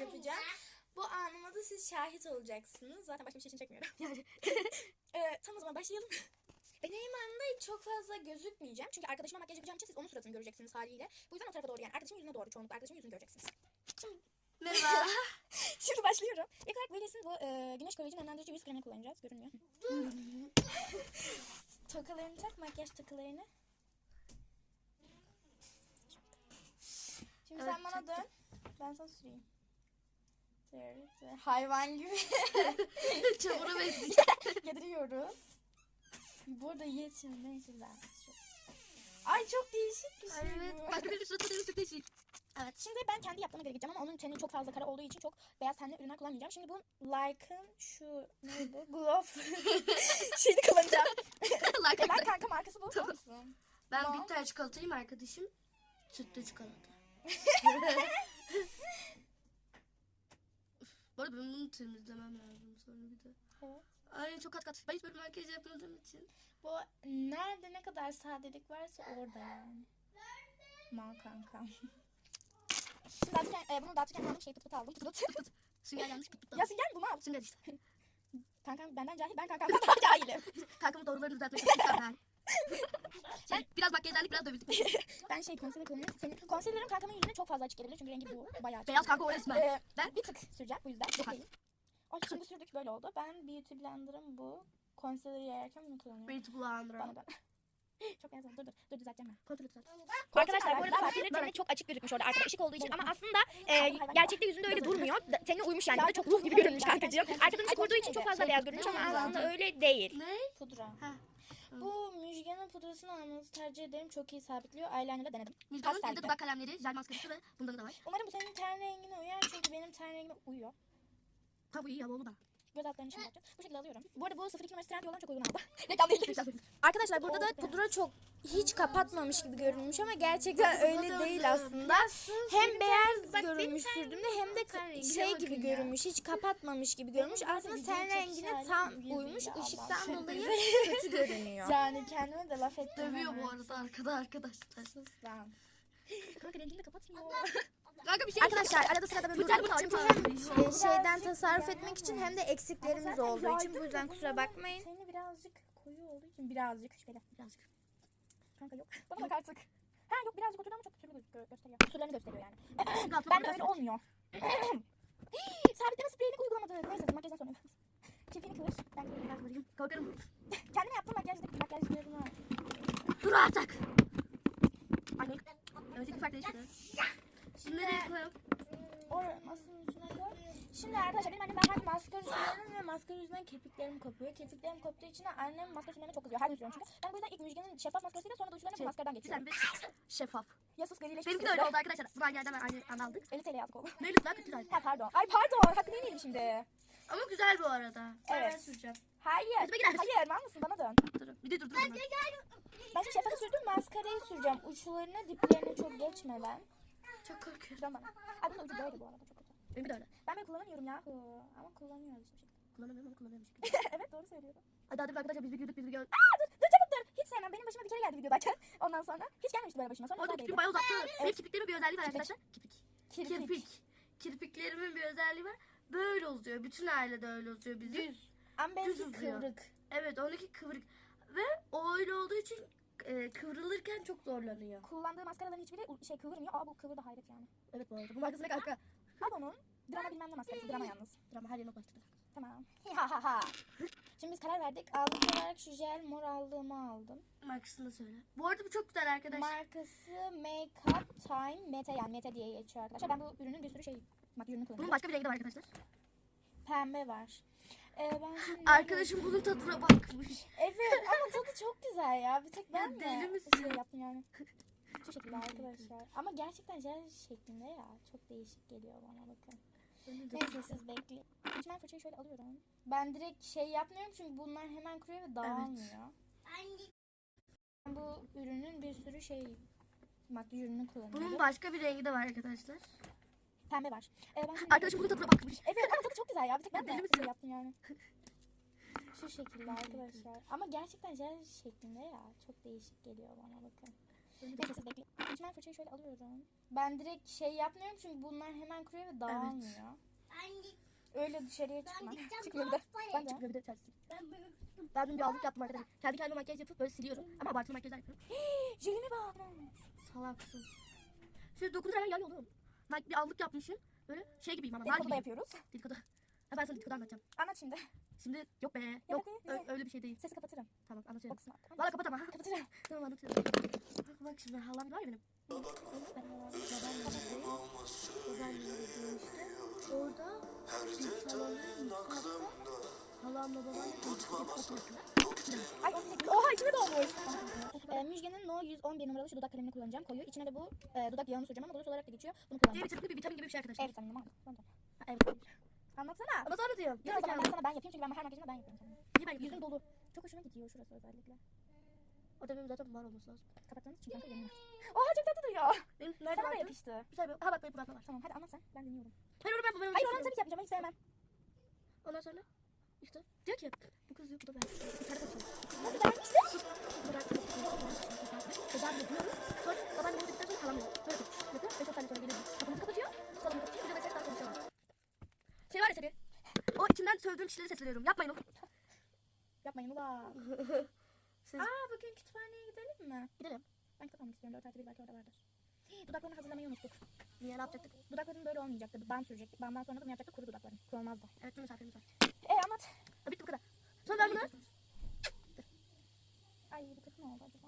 yapacağım. Bu anıma da siz şahit olacaksınız. Zaten başka bir şey için çekmiyorum. Yani. Ee, tamam o zaman başlayalım. Benim anımda çok fazla gözükmeyeceğim. Çünkü arkadaşıma makyaj yapacağım için siz onun suratını göreceksiniz haliyle. Bu yüzden o tarafa doğru yani. Arkadaşımın yüzüne doğru çoğunlukla arkadaşımın yüzünü göreceksiniz. Şimdi, Merhaba. şimdi başlıyorum. İlk olarak Velis'in bu e, güneş koruyucu nemlendirici yüz kremini kullanacağız. Görünmüyor. Tokalarını tak, makyaj takılarını. Şimdi Evet, sen bana dön. Ben sana süreyim. Hayvan gibi Çamura benziyor. yediriyoruz. Burada şimdi neyse ben. Ay çok değişik bir şey evet. bu. Başka bir değil, çok değişik. Evet şimdi ben kendi yaptığıma göre gideceğim ama onun teni çok fazla kara olduğu için çok beyaz tenli ürünler kullanmayacağım. Şimdi bu Like'ın şu ne bu? Glow şeyini kullanacağım. like. Like kanka markası bu musun? Ben Tamam. bitter çikolatayım arkadaşım. Sütlü çikolata. Arada ben bunu temizlemem lazım sonra bir de. Evet. Ay çok kat kat. Ben hiç böyle makyaj yapmadığım için. Bu nerede ne kadar sadelik varsa orada yani. Mal kankam. Şimdi dağıtırken, e, bunu dağıtırken aldım şey pıt pıt aldım. Pıt pıt. Pıt pıt. Sünger yanlış pıt pıt. ya Sünger bunu al. Sünger işte. Kankam benden cahil ben kankamdan daha cahilim. Kankamın doğrularını düzeltmek çalışacağım ben. Şey, biraz makyajlandık biraz dövüldük. Ben şey concealer kullanıyorum. Senin concealer'ım kankamın yüzüne çok fazla açık gelebilir çünkü rengi bu bayağı açık. Beyaz kanka o resmen. Ee, Ben- bir tık süreceğim bu yüzden. Çok az. Ay şimdi sürdük böyle oldu. Ben Beauty Blender'ım bu. Concealer yerken bunu kullanıyorum. Beauty Blender. Bana dön. Çok beyaz oldu. Dur dur. Dur düzelteceğim ben. Kontrol et. Arkadaşlar bu arada Ben- concealer ben- teni çok açık gözükmüş orada arkada ışık olduğu için ama aslında e, gerçekte yüzünde öyle durmuyor. Tenine uymuş yani. Çok ruh gibi görünmüş kankacığım. Arkadan ışık vurduğu için çok fazla beyaz görünmüş ama aslında öyle değil. Ne? Pudra. Ha. Bu Müjgan'ın pudrasını almanızı tercih ederim. Çok iyi sabitliyor. Eyeliner'la denedim. Müjgan'ın Pastel bir de gibi. dudak kalemleri, jel maskarası ve bundan da var. Umarım bu senin ten rengine uyar çünkü benim ten rengime uyuyor. Tabii iyi havalı da. Göz altlarını şimdi yapacağım. Bu şekilde alıyorum. Bu arada bu 02 numarası trend yoldan çok uygun aldı. Reklam değil. Arkadaşlar burada da pudra çok hiç kapatmamış gibi görünmüş ama gerçekten öyle değil aslında. Hem beyaz görünmüş sürdüğümde hem de şey gibi görünmüş. Hiç kapatmamış gibi görünmüş. Aslında ten rengine tam uymuş. Işıktan dolayı kötü görünüyor. Yani kendime de laf ettim. Dövüyor bu arada arkada arkadaşlar. Sus lan. Kanka rengini de kapatmıyor. Kanka bir şey Arkadaşlar arada sırada böyle Güzel durduk. bir Çünkü hem e, şeyden tasarruf etmek için hem de eksiklerimiz olduğu için bu yüzden kusura bakmayın. Seni birazcık koyu olduğu için birazcık şöyle Birazcık. kanka yok. Bana bak artık. Ha yok birazcık oturdu ama çok türlü gözüküyor, gösteriyor. Kusurlarını gösteriyor yani. Ben de öyle olmuyor. Sabitleme spreyini uygulamadık. Neyse makyajdan sonra. Kirpiğini kıvır. Ben kıvırayım. Korkarım. Kendime yaptığım makyajlık makyajlarımı var. Dur artık. Anne. Evet iki farklı değişmedi. Şimdi nereye koyalım? Oraya masanın üstüne koy. Şimdi arkadaşlar benim annem ben her maskara sürüyorum ve maskara yüzünden kirpiklerim kopuyor. Kirpiklerim koptuğu için de annem maskara sürmeme çok kızıyor. Her gün sürüyorum çünkü. Ben bu yüzden ilk Müjgan'ın şeffaf maskarasıyla sonra da uçlarına bu Şey, maskaradan Bir geçiyorum. tane bir şeffaf. Ya sus grileşmiş. Benimki de öyle oldu arkadaşlar. Bu aynı yerden ben aynı anda aldık. 50 TL aldık oğlum. Neyle lan 40 lira. Ha pardon. Ay pardon. Hakkını yemeyelim şimdi. Ama güzel bu arada. Evet. Ben süreceğim. Hayır. Hayır. Mal mısın? Bana dön. Dur. Bir de dur. Ben şimdi şeffafı sürdüm. Maskarayı süreceğim. Uçlarına diplerine çok geçmeden. Çok korkuyorum. Dön bana. Ay bunun ucu böyle bu arada. Çok kötü. Benimki de öyle. Ben böyle kullanamıyorum yahu. Ama kullanıyoruz bir şekilde. Kullanamıyorum ama kullanıyorum bir şekilde. evet doğru söylüyorum. Hadi hadi arkadaşlar biz bir güldük biz bir gördük. Aa dur. Dur çabuk dur. Hiç sevmem. Benim başıma bir kere geldi videodayken. Ondan sonra. Hiç gelmemişti böyle başıma. Sonra Orada güzel değildi. bayağı uzattı. Benim kirpiklerimin bir özelliği var Kirpik. arkadaşlar. Kirpik. Kirpik. Kirpik. Kirpiklerimin bir özelliği var. Böyle uzuyor. Bütün ailede öyle uzuyor bizim. Düz. Ama benimki Düz uzuyor. kıvrık. Evet ondaki kıvrık. Ve o öyle olduğu için e, kıvrılırken çok zorlanıyor. Kullandığı maskaraların hiçbiri şey kıvırmıyor. Aa bu kıvırdı hayret yani. Evet bu arada. Bu markası ne kanka? Al onun. Drama bilmem ne maskarası. Drama yalnız. Drama her yerine başladı. Tamam. Ha ha ha. Şimdi biz karar verdik. Ağırlık olarak şu jel mor aldığımı aldım. Markasını da söyle. Bu arada bu çok güzel arkadaşlar. Markası Make Up Time Mete yani Mete diye geçiyor arkadaşlar. Ben bu ürünün bir sürü şey makyaj ürünü Bunun kullanıyorum. başka bir rengi de var arkadaşlar. Pembe var. Ee, ben şimdi Arkadaşım bunun tadına bakmış. Evet ama tadı çok güzel ya. Bir tek ben Ya mi deli misin? şey yaptım yani. Şu şekilde arkadaşlar. Ama gerçekten jel şeklinde ya. Çok değişik geliyor bana bakın. Neyse siz bekleyin. Ben fırçayı şöyle alıyorum. Ben direkt şey yapmıyorum çünkü bunlar hemen kuruyor ve dağılmıyor. Ben bu ürünün bir sürü şey makyaj ürünü kullanıyorum. Bunun başka bir rengi de var arkadaşlar. Pembe var. Ee, ben şimdi... Arkadaşım bunun tadına bakmış. Evet ama tadı çok güzel ya. Bir tek ben Deli de misin? yaptım yani. Şu şekilde arkadaşlar. Ama gerçekten jel şeklinde ya. Çok değişik geliyor bana bakın. Neyse siz bekleyin. Ben fırçayı şöyle alıyorum. Ben direkt şey yapmıyorum çünkü bunlar hemen kuruyor ve dağılmıyor. Öyle dışarıya çıkmam. Çıkmıyor bir de. Ben çıkmıyor bir de tersi. Ben dün bir aldık yaptım arkadaşlar. Kendi kendime makyaj yapıp böyle siliyorum. Ama abartılı makyajlar yapıyorum. Jelime bak. Salaksın. Şöyle dokunur hemen yay oluyorum. Nike bir aldık yapmışım. Böyle şey gibiyim ama. Dedikodu da yapıyoruz. Dedikodu. Ha ben sana dedikodu anlatacağım. Anlat şimdi. Şimdi yok be. Yok. hadi, öyle bir şey değil. Sesi kapatırım. Tamam anlatıyorum. Tamam. Valla kapat ama. Kapatırım. Tamam anlatıyorum. Bak, bak şimdi halam var ya benim. Babam babam halamla babam Ay, oha içine dolmuş. Ee, Müjgan'ın No 111 numaralı şu dudak kalemini kullanacağım. Koyu. İçine de bu e, dudak yağını süreceğim ama gloss olarak da geçiyor. Bunu C kullanacağım. vitamini bir vitamin gibi bir şey arkadaşlar. E vitamini mi? Ha, evet. Anlatsana. Ama sonra diyorum. Dur o zaman ben sana ben yapayım çünkü ben her makyajımı ben yapıyorum. Niye ben Yüzüm dolu. Çok hoşuma gidiyor şurası özellikle. O da benim zaten var olması lazım. Kapattığınız için kanka yemin Oha çok tatlı duruyor. Benim nerede Sana da yapıştı. Bir saniye. Ha bak benim burada var. Tamam hadi anlat sen. Ben dinliyorum. Hayır onu ben bu benim Hayır onu tabii ki yapmayacağım. Ben hiç sevmem. Ondan sonra işte diyor ki bu kız diyor bu da ben. Bu da Kızar yapıyoruz. Sonra babam beni dedikten sonra halam yok. Böyle tutmuş. Beş on saniye sonra geliyor. Kapımızı kapatıyor. Salonu kapatıyor. Bir de ses daha konuşuyor. Şey var ya seni. O içinden sövdüğüm kişileri sesleniyorum. Yapmayın oğlum. Yapmayın ula. Siz Aa bugün kütüphaneye gidelim mi? gidelim. Ben kitap almak istiyorum. 4 artı 1 belki orada vardır. Dudaklarını hazırlamayı unuttuk. Niye ne yapacaktık? Dudakların böyle olmayacaktı. Ban sürecektik. Bandan sonra da bunu yapacaktık. Kuru dudakların. Kuru olmazdı. Evet bir misafirimiz var. E. Ha, bitti bu kadar. Sonra ben bunu Ay bu kötü ne oldu acaba?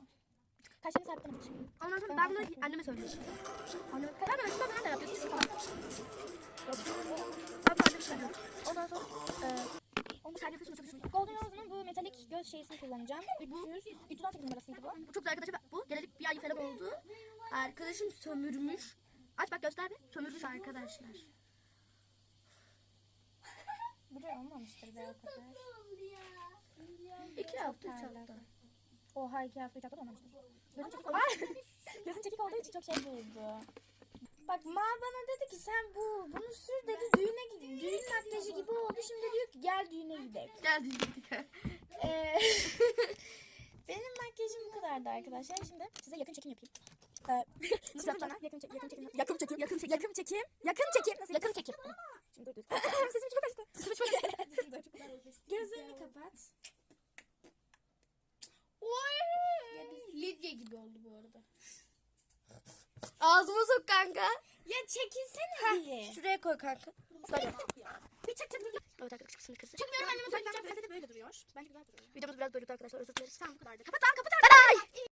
Kaşlarını sabitlemedik. ondan sonra ben bunu anneme söyleyeceğim. Anneme karar ver. Şundan nerede yapıyorsun? Yok. Ben bunu anneme söylüyorum. Ondan sonra eee onu sen yapıyorsun çok düşünüyorum. Golden Rose'un bu metalik göz şeysini kullanacağım. 300, 318 numarasıydı bu. Bu çok güzel arkadaşım. Bu gelecek bir ay falan oldu. Arkadaşım sömürmüş. Aç bak göster bir. Sömürmüş arkadaşlar. Bu da olmamıştır be o kadar. İki hafta, üç hafta. Oha iki hafta üç hafta da olmamıştır. Gözün çekik olduğu, Gözün çekik olduğu için çok şey buldu. Bak Ma bana dedi ki sen bu bunu sür dedi düğüne gidin. Düğün makyajı gibi oldu. Şimdi diyor ki gel düğüne gidelim. Geldi dedik. Ee, benim makyajım bu kadardı arkadaşlar. Şimdi size yakın çekim yapayım. Ee, yapacağım? Yakın, çek, yakın çekim. Yakın çekim. Yakın çekim. Yakın çekim. Yakın çekim. Nasıl yakın çekim? Şimdi dur dur. Sesim çok açtı. Sesim çok açtı. Gözlerini kapat. Lidya gibi oldu bu arada. Ağzıma sok kanka. Ya çekilsene diye. Şuraya koy kanka. Şuraya. Bir çek çek çek. Evet arkadaşlar kısmını kırsın. Çıkmıyorum anneme söyleyeceğim. Bende de böyle duruyor. Bence güzel duruyor. Videomuz biraz bölüktü arkadaşlar özür dileriz. Tamam bu kadardı. Kapat lan kapat artık.